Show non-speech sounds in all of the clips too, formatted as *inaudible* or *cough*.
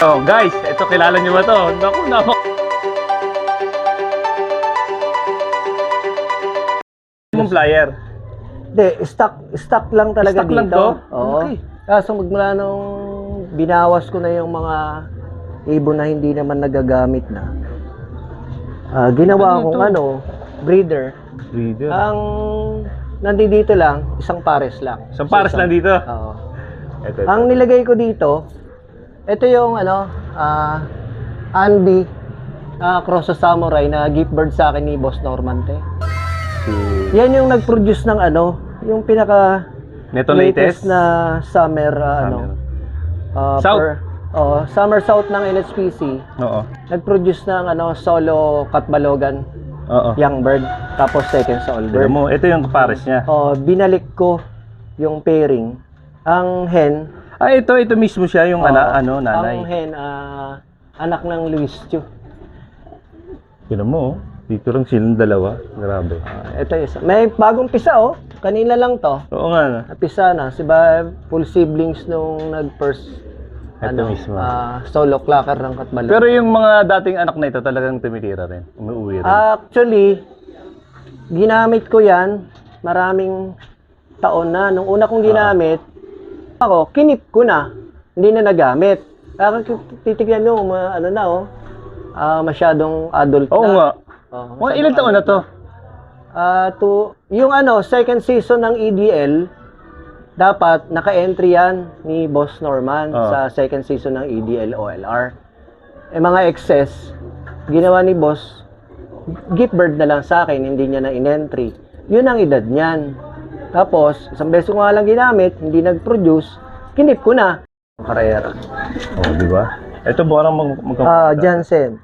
Oh, guys, ito kilala niyo ba to? Naku, naku. Yung flyer. Hindi, stock, stock lang talaga Stock dito. lang to? Oo. Okay. Kaso magmula nung binawas ko na yung mga ibon na hindi naman nagagamit na, ah, ginawa Ano kong ano, breeder. Breeder. Ang nandito lang, isang pares lang. Isang pares lang dito. Oo. Ito, ito. Ang nilagay ko dito, ito yung ano, ah, Anbi, ah, Cross sa Samurai na gift bird sa akin ni Boss Normante. Si- Yan yung nag-produce ng ano, yung pinaka Neto latest. na summer, ah, ano, ah, South. per- oh, summer south ng NHPC. Oo. Nag-produce ng ano, solo katbalogan, Oo. young bird, tapos second sa old bird. mo, ito yung pares niya. Oh, binalik ko yung pairing. Ang hen, Ah, ito, ito mismo siya, yung ana, ano, Ang nanay. hen, ah, anak ng Luis Chu. Tignan mo, oh. dito lang silang dalawa. Grabe. Ah, ito isa. May bagong pisa oh. Kanina lang to. Oo nga, no? Napisa na. Si ba full siblings nung nag-first Ito mismo. ah, solo clocker ng Katbalo. Pero yung mga dating anak na ito talagang tumitira rin. Umuwi rin. Actually, ginamit ko yan maraming taon na. Nung una kong ginamit, ako, kinip ko na. Hindi na nagamit. Kaya titignan nyo, ma, ano na oh, ah, masyadong adult Oo na. nga. Oh, Mga masyadong ilang taon na to? Ah, to yung ano, second season ng EDL, dapat naka-entry yan ni Boss Norman Oo. sa second season ng EDL OLR. Eh mga excess, ginawa ni Boss, gift bird na lang sa akin, hindi niya na in-entry. Yun ang edad niyan. Tapos, isang beses ko nga lang ginamit, hindi nag-produce, kinip ko na. Karera. Oo, oh, di ba? Ito parang mag mag Ah, Jansen.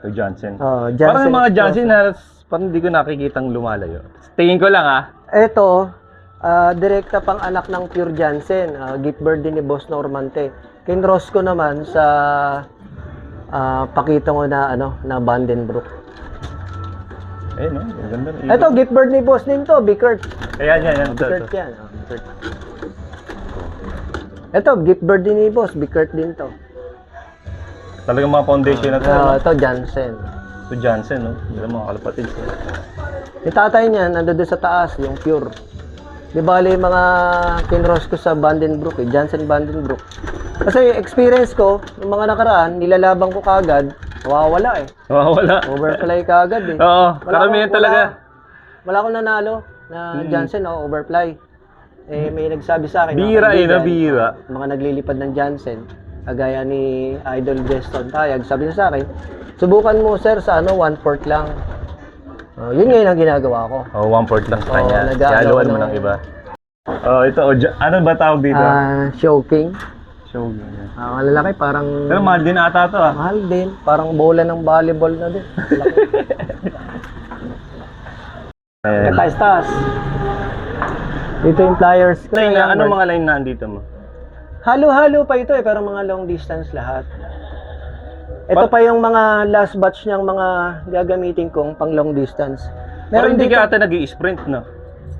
Ito, Johnson. Oh, parang Jansen yung mga. Johnson na parang hindi ko nakikitang lumalayo. Tingin ko lang ah. Ito, ah, direkta pang anak ng Pure Jansen, ah, gift bird din ni Boss Normante. Kinross ko naman sa ah, pakita ko na ano na Vandenbroek. Eh, no? Ang ganda. ng Ito gift bird ni Boss din to, Bickert. Ayan, yan, yan. Ito, yan. ah. Ito gift bird din ni Boss, Bickert din to. Talagang mga foundation na to. Ah, no? ito Jansen. Ito Johnson, no? Hindi mga kalapatid. Yung tatay niya, nandun doon sa taas, yung Pure. Di bali yung mga kinross ko sa Vandenbroek, eh, Jansen Vandenbroek. Kasi experience ko, yung mga nakaraan, nilalabang ko kagad, nawawala eh. Wala. Overfly kagad eh. Oo, Wala karamihan akong- talaga. Wala, wala akong nanalo na Jansen o overfly. Eh, may nagsabi sa akin. Bira eh, kaibigan, Bira. Mga naglilipad ng Jansen, kagaya ni Idol Deston Tayag, sabi niya sa akin, subukan mo sir sa ano, one port lang. Oh, yun ngayon ang ginagawa ko. Oh, one port lang sa Oo, kanya. Haluan mo ng- iba. Oh, ito. Oh, ano ba tawag dito? Ah, showking. Show. Ah, ang lalaki, parang Pero mahal din ata to ah. mahal din. Parang bola ng volleyball na din. *laughs* Ayan. Taas, taas. Dito yung flyers ko. Line na bird. mga line na andito mo? Halo-halo pa ito eh, pero mga long distance lahat. Ito pa yung mga last batch niyang mga gagamitin kong pang long distance. Pero hindi dito- ka ata nag sprint no?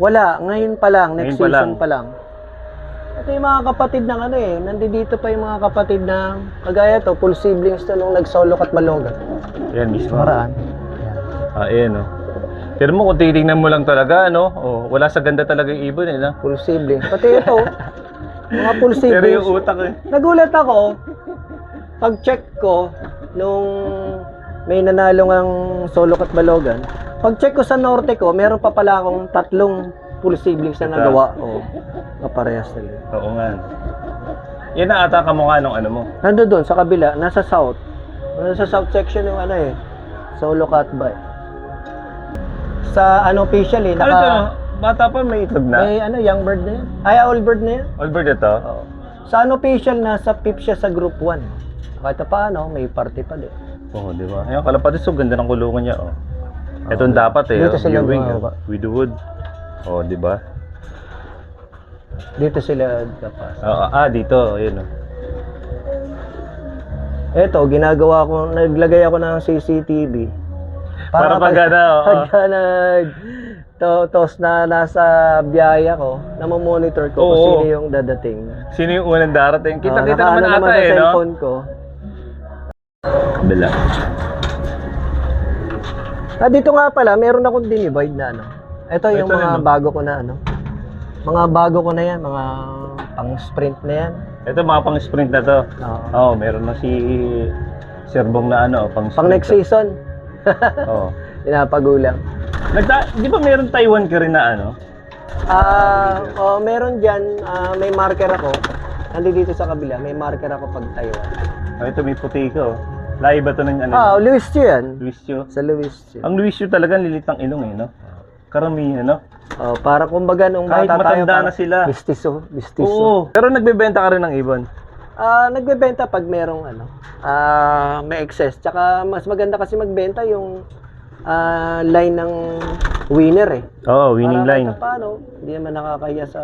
Wala, ngayon pa lang, next Ngayon pa season lang. pa lang. Ito yung mga kapatid ng ano eh, nandito pa yung mga kapatid na, kagaya to, full siblings to nung nag-solo at malogan. Yan mismo. Maraan. Ah, ayan oh. Pero mo kung titingnan mo lang talaga, ano, oh, wala sa ganda talaga yung ibon eh, no? Full siblings. Pati ito, *laughs* mga full Pero siblings. yung utak eh. Nagulat ako, pag-check ko, nung may nanalo ng solo at balogan, pag-check ko sa norte ko, meron pa pala akong tatlong full siblings na Ito. nagawa. Oo, kaparehas talaga. Oo nga. Yan na ata kamukha nung ano mo. Nando doon, sa kabila, nasa south. Nasa south section yung ano eh, solo cat by. Sa ano official eh, Ano to? naka, Bata pa may itlog na? may ano, young bird na yan. Ay, old bird na yan. Albert ito? Oo. Sa ano official, nasa PIP siya sa group 1. Kahit pa ano, may party pa din. Oo, di ba? Ayun, kalapatid so ganda ng kulungan niya, oh. Ito dapat eh, Dito oh, sila viewing, bumaba. Oh. Oh, di ba? Dito sila kapas. Ah, ah, dito, ayun oh. Eto, ginagawa ko, naglagay ako ng CCTV. Para pag ano, oo. Pagka nag, to, tos na nasa biyaya ko, namomonitor ko kung Oo. sino yung dadating. Sino yung unang darating? Kita-kita Ah, naman nakaano ata sa eh, no? cellphone ko. Kabila. Ah, dito nga pala, meron akong dinivide na ano. Ito yung Ito mga rin, no? bago ko na ano. Mga bago ko na yan, mga pang sprint na yan. Ito mga pang sprint na to. Oo. Oo, meron na si Sir Bong na ano, pang Pang next season, *laughs* Oo. pinapagulang. Nagta- di ba meron Taiwan ka rin na ano? Ah, oh, meron diyan, may marker ako. Nandito dito sa kabila, may marker ako pag Taiwan. Oh, ito may puti ko. Lahi ba ito ng ano? Ah, Luis Chu yan. Luisyo. Sa Luis Chu. Ang Luisyo talaga lilit ng ilong eh, no? Karamihan, no? Oh, para kumbaga nung Kahit bata tayo, matanda na sila. Mistiso, mistiso. Oo. Pero nagbebenta ka rin ng ibon. Ah, nagbebenta pag merong ano, ah, may excess. Tsaka mas maganda kasi magbenta yung ah, line ng winner eh. Oo, winning Para line. kahit paano, hindi naman nakakahiya sa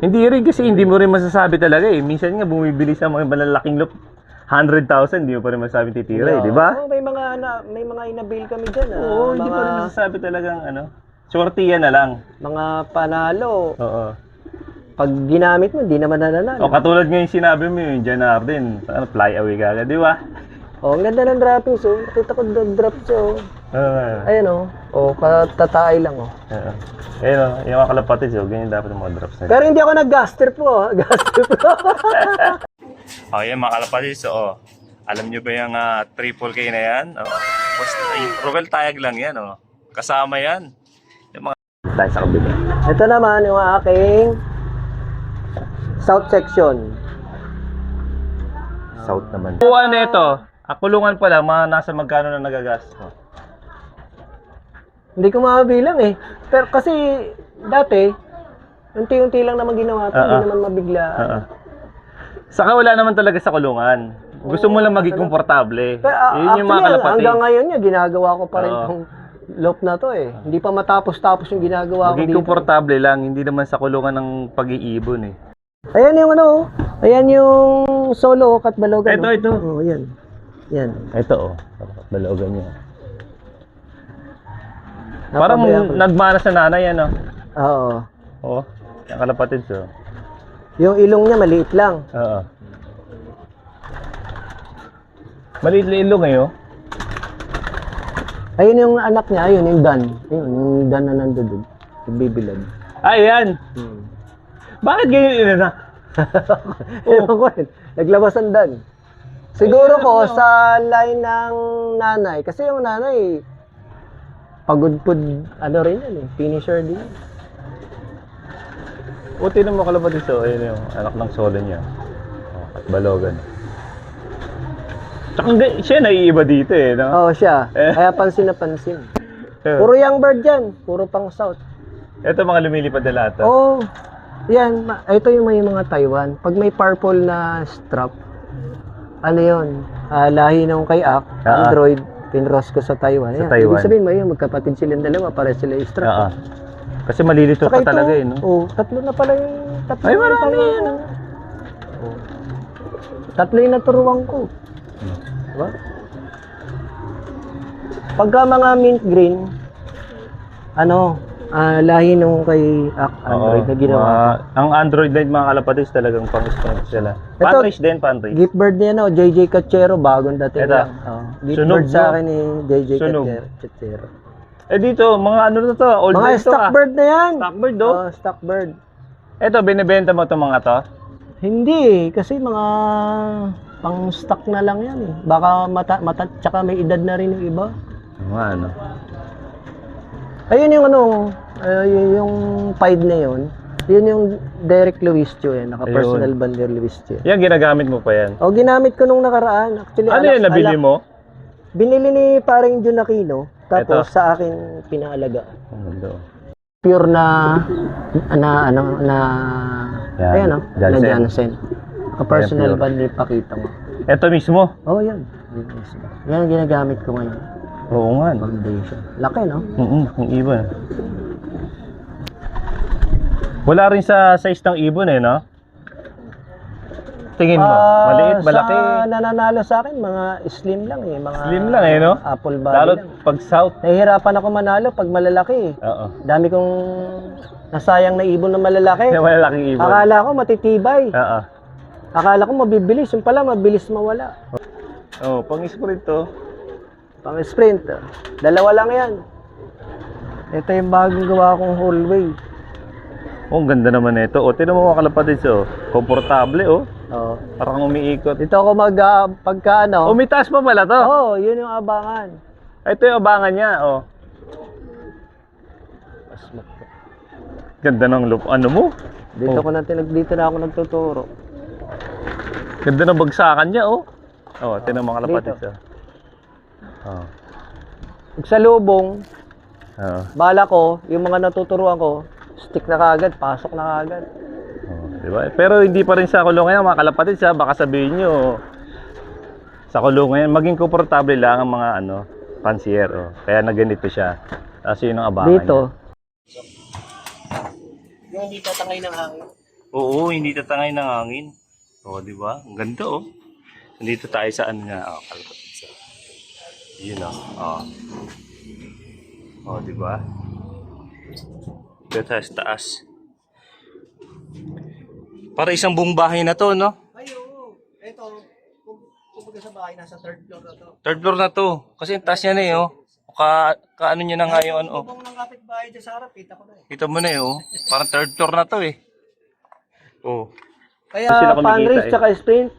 Hindi rin kasi hindi mo rin masasabi talaga eh. Minsan nga bumibili sa mga malalaking loop. 100,000, hindi mo pa rin masabi titira eh, di ba? Oo, may mga na, may mga inabil kami diyan ah. Oo, hindi mga, pa rin masasabi talagang ano. Shorty yan na lang. mga panalo. Oo. Pag ginamit mo, hindi naman nananalo. O katulad nga yung sinabi mo yung Janardin, ano, fly away ka agad, di ba? Oh, ang ganda ng dropping so. Nakita ko drop so. Oo. Ayan oh. Oh, katatay lang oh. Oo. Ayun o, yung mga kalapatids, oh, ganyan dapat yung mga drops na. Pero hindi ako nag-gaster po. oh. *laughs* Gaster po. *laughs* Oh, yan mga kalapatids, oh. Alam nyo ba yung ah, triple K na yan? Oh. Basta, yung Rovel tayag lang yan, oh. Kasama yan. Tayo sa kabila. Ito naman yung aking south section. South naman. Kuha na ito. Ang kulungan pala, mga nasa magkano na nagagastos mo? Hindi ko mabilang eh. Pero kasi dati, unti-unti lang naman ginawa ito. Hindi Oo. naman mabigla. Oo. Saka wala naman talaga sa kulungan. Gusto mo lang maging komportable. Pero ah, Yun yung mga kalapatids. hanggang ngayon niya, ginagawa ko pa rin Oo. tong loop na to eh. Hindi pa matapos-tapos yung ginagawa ko Maging dito. komportable lang, hindi naman sa kulungan ng pag-iibon eh. Ayan yung ano, oh. ayan yung solo kat balogan. Ito, oh. ito. Oh, yan. Yan. Ito oh, balogan niya. Parang Napabayaan ko. nagmana sa nanay ano. Oo. Oo. Yung kalapatids oh. Yung ilong niya maliit lang. Oo. Maliit na ilong eh oh. Ayun yung anak niya, ayun yung Dan. Ayun, yung Dan na nandun doon. Yung bibilad. Ah, yan. Hmm. Bakit ganyan inanak? *laughs* Ewan ko rin. Naglabas ang Dan. Siguro ko sa line ng nanay. Kasi yung nanay, pagod-pud, ano rin yan eh. Finisher din. O, tinan mo kalapatids oh. Ayun yung anak ng solo niya. Oh, at balogan. Tsaka siya naiiba dito eh, no? Oo, siya. Eh. Kaya pansin na pansin. *laughs* Puro young bird yan. Puro pang south. Ito mga lumilipad na oh. Oo. Oh, yan. Ito yung may mga Taiwan. Pag may purple na strap, ano yun? Ah, lahi nung kay Ak, Ah, ah. Android, pinros ko sa Taiwan. Sa Yan. Taiwan. Ibig sabihin, may magkapatid silang dalawa, para sila yung strap. Oo. Kasi malilito Saka pa talaga eh, no? Oh, tatlo na pala yung tatlo Ay, na marami pala yan, Oh. Tatlo yung naturuan ko. Diba? Pagka mga mint green, ano, ah, lahi nung kay Ak, Android na ginawa. mga- ang Android light mga kalapatids talagang pang strength sila. Ito- Pantrace din, pantrace. Gift bird niya no, JJ Cachero, bagong dating Ito. lang. Oh, gift Sunog, bird sa no? akin ni JJ Sunog. Cachero. Cachero. Eh dito, mga ano na to, old Mga bird to stock ah. bird na yan. Stock bird do. Oh, stock bird. Ito, binibenta mo itong mga to? Hindi eh, kasi mga pang stock na lang yan eh. Baka mata, mata tsaka may edad na rin yung iba. Mga ano. Ayun yung ano, uh, yun yung pied na yun. Yun yung Derek Luis Chu yan, naka personal bander Luis Chu. Yan, ginagamit mo pa yan. O ginamit ko nung nakaraan. Actually, Ano alak- yan, nabili alak- mo? Binili ni paring Jun Aquino, tapos Ito. sa akin pinaalaga. Ano? Pure na na ano na Yan, ayan oh, na Jansen. Jansen. Naka personal Ayan, pure. band ni pakita mo. Ito mismo. Oh, yan. Yan ang ginagamit ko ngayon. Oo nga. Foundation. Laki, no? Mm yung ibon. Wala rin sa size ng ibon eh, no? Tingin mo, Ah, maliit, malaki. Sa nananalo sa akin, mga slim lang eh. Mga Slim lang eh, no? Apple body Lalo lang. pag south. Nahihirapan ako manalo pag malalaki eh. Oo. Dami kong nasayang na ibon na malalaki. Yung *laughs* malalaking ibon. Akala ko matitibay. Oo. Akala ko mabibilis. Yung pala, mabilis mawala. Oh, pang sprint to. Pang sprint. ah. Dalawa lang yan. Ito yung bagong gawa kong hallway. Oh, ang ganda naman nito. Oh, tinan mo mga kalapatids, oh. Komportable, oh. Oh. Parang umiikot. Dito ako mag, ah, pagka ano. Oh, may taas pa pala to. Oo, yun yung abangan. Ito yung abangan niya, oh. Mas mak- Ganda ng loop. Ano mo? Dito Oh. ko na tinag dito na ako nagtuturo. Ganda ng bagsakan niya, oh. Oh, tinan mo mga kalapatids, dito. oh. Oh. Sa lubong, Oh. bala ko, yung mga natuturuan ko, stick na kagad, pasok na kagad. Oh, di ba? Pero hindi pa rin sa kulungan yan, mga kalapatids, ha? Baka sabihin nyo, sa kulungan yan, maging komportable lang ang mga, ano, pansier, oh. Kaya na ganito siya. Tapos yun ang abangan Dito, niya. Yung hindi tatangay ng hangin. Oo, hindi tatangay ng hangin. Oo, di ba? Ang ganda, oh. Nandito tayo sa ano nga, oh, kalapatids, oh. Yun, oh. Oh, oh di ba? Dito tayo sa taas. Para isang buong bahay na to, no? Ay, oo. Ito, kung kumbaga sa bahay, nasa third floor na to. Third floor na to. Kasi ang taas niya na eh, oh. Ka, ka ano niya na nga yung ano, oh. Kung ng kapitbahay dyan sa harap, kita ko na eh. Kita mo na eh, oh. Parang third floor na to eh. Oh. Kaya sila kumikita panrace eh. tsaka sprint,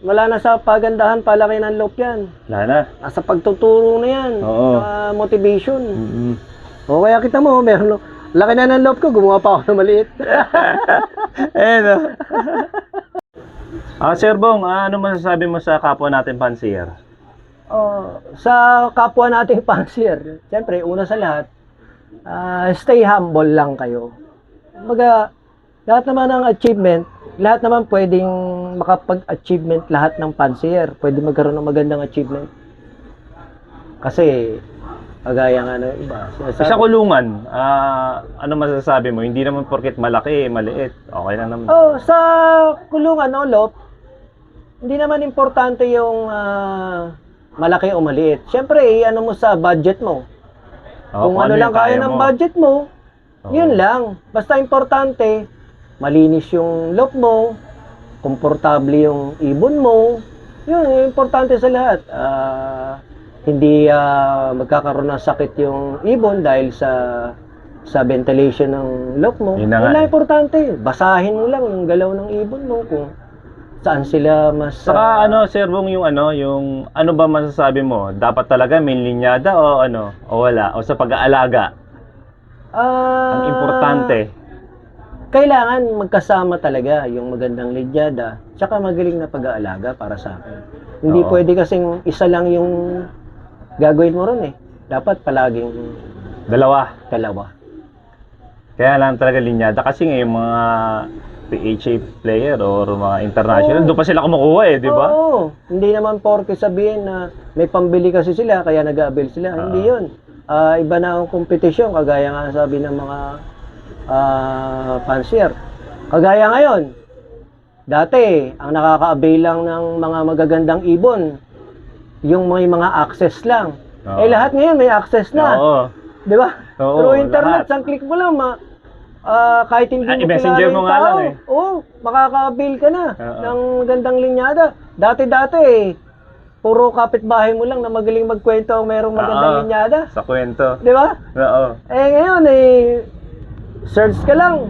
wala na sa pagandahan, palaki ng loop yan. Wala na. Nasa pagtuturo na yan. Oo. Sa motivation. Mm-hmm. O kaya kita mo, meron, laki na ng loop ko, gumawa pa ako ng maliit. *laughs* eh, no? ah, Sir Bong, ah, ano masasabi mo sa kapwa natin pansier? Oh, sa kapwa nating *laughs* pansier, siyempre, una sa lahat, ah, stay humble lang kayo. Kumbaga, lahat naman ng achievement, lahat naman pwedeng makapag-achievement lahat ng pansier. Pwede magkaroon ng magandang achievement. Kasi, kagaya nga ng iba, sinasabi, Sa kulungan, ah, ano masasabi mo? Hindi naman porket malaki, maliit. Okay lang naman. Oh, sa kulungan o lop, hindi naman importante yung ah, malaki o maliit. Siyempre, ano mo sa budget mo. Oo, Kung ano lang kaya ng budget mo, Oo. yun lang. Basta importante, malinis yung lop mo, komportable yung ibon mo. Yun, yung importante sa lahat. Ah, hindi ah, magkakaroon ng sakit yung ibon dahil sa sa ventilation ng lop mo. Yun na lang eh. importante. Basahin mo lang yung galaw ng ibon mo kung saan sila mas... Saka ah, ano, Sir Bong, yung ano, yung ano ba masasabi mo? Dapat talaga may linyada o ano? O wala? O sa pag-aalaga? ah, Ang importante. kailangan magkasama talaga yung magandang lidyada tsaka magaling na pag-aalaga para sa akin. Hindi Oo. pwede kasing isa lang yung gagawin mo ron eh. Dapat palaging Dalawa. dalawa. Kaya lang talaga linyada kasi nga yung mga PHA player or mga international, Oo. doon pa sila kumukuha eh, di ba? Oo. Hindi naman porke sabihin na may pambili kasi sila kaya nag-avail sila. Hindi yun. Ah, iba na ang kompetisyon kagaya nga sabi ng mga ah, fancier. Kagaya ngayon, dati ang nakaka-avail lang ng mga magagandang ibon yung may mga access lang. Oo. Eh lahat ngayon may access na. Oo. Di ba? Oo, Through internet, lahat. isang click mo lang, ma, ah, kahit hindi Ah, mo i-messenger kilala mo yung nga tao, lang eh. Oo, makaka-avail ka na Oo. ng gandang linyada. Dati-dati eh, puro kapitbahay mo lang na magaling magkwento ang merong magandang Oo. linyada. Sa kwento. Di ba? Oo. Eh ngayon eh, search ka lang.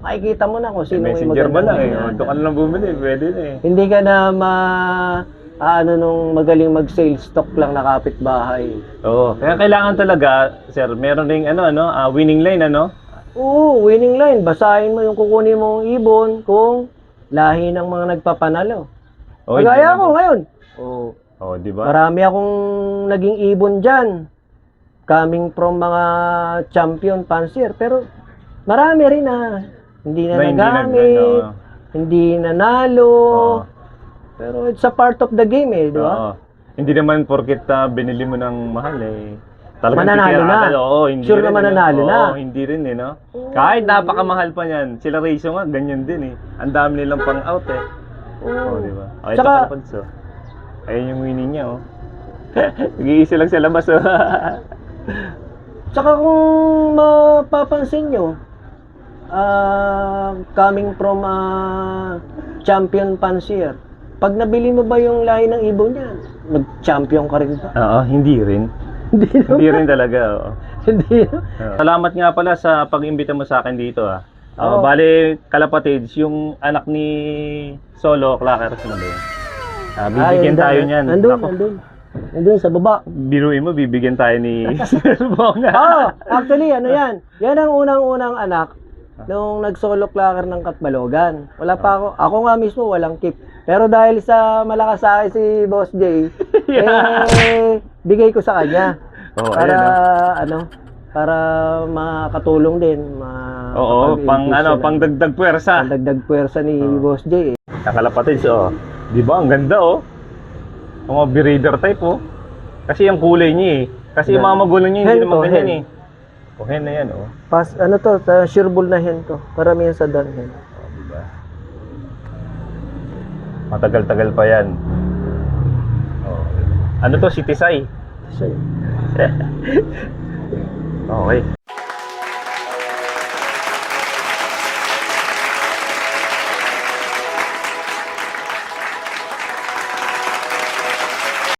Makikita mo na kung sino may Messenger mo magandang lang eh. linyada. Doon ka na lang bumili, pwede na eh. Hindi ka na ma ano nung magaling mag-sales stock lang na kapitbahay. Oo. Kaya kailangan talaga, sir, meron ding ano, ano, ah, winning line, ano? Oo, winning line. Basahin mo yung kukunin mong ibon kung lahi ng mga nagpapanalo. Oo, Kagaya ko ngayon. Oo. Oo, di ba? Marami akong naging ibon dyan. Coming from mga champion pansier. Pero marami rin na hindi na Na hindi nag- nagamit, hindi nanalo. Oo. Pero it's a part of the game eh, di ba? Oo. Hindi naman porket ah, binili mo ng mahal eh. Talagang Mananalo na. Oo, hindi Sure rin, na eh, no? mananalo na. Oo, hindi rin eh, no? Kahit napakamahal pa niyan. Sila Raiso nga, ganyan din eh. Ang dami nilang pang out eh. Oo, di ba? Okay, Tsaka- Tsaka, ito so. Ayun yung winning niya, oh. *laughs* Nag-iisa lang sa labas, oh. *laughs* Tsaka kung mapapansin nyo, ah, coming from a champion pansier, Pag nabili mo ba yung lahi ng ibon niya, mag-champion ka rin ba? Oo, hindi rin. Hindi Hindi rin talaga. oo. *laughs* Hindi. Oo. Salamat nga pala sa pag-imbita mo sa akin dito ah. Oo, Oo. bale, kalapatids, yung anak ni Solo, Clackers na ba yun? Ah, bibigyan Ay, tayo niyan. Nandun, Ako, nandun. Nandun sa baba. biruin mo, bibigyan tayo ni *laughs* Sir Bong. Oo, actually, ano yan? Yan ang unang-unang anak nung nag-solo clacker ng Katbalogan. Wala pa ako. Ako nga mismo, walang keep. Pero dahil sa malakas sa akin si Boss J, *laughs* eh, bigay ko sa kanya. Oo, para, oh. ano, para makatulong din. Ma Oo, pang ano, pang ng- dagdag puwersa. pang dagdag puwersa ni Boss J. Eh. Nakalapatids, oh. Di ba? Ang ganda, oh. Ang mga breeder type, oh. Kasi yung kulay niya, eh. Kasi yung mga magulo niya, hindi naman ganyan, eh. Oh, hen na yan, oh. Pas, ano to, sureball na hen to. Karamihan sa dan hen. Oh, di ba? Matagal-tagal pa yan. Oh. Ano to, sitisay? So, *laughs* Okay.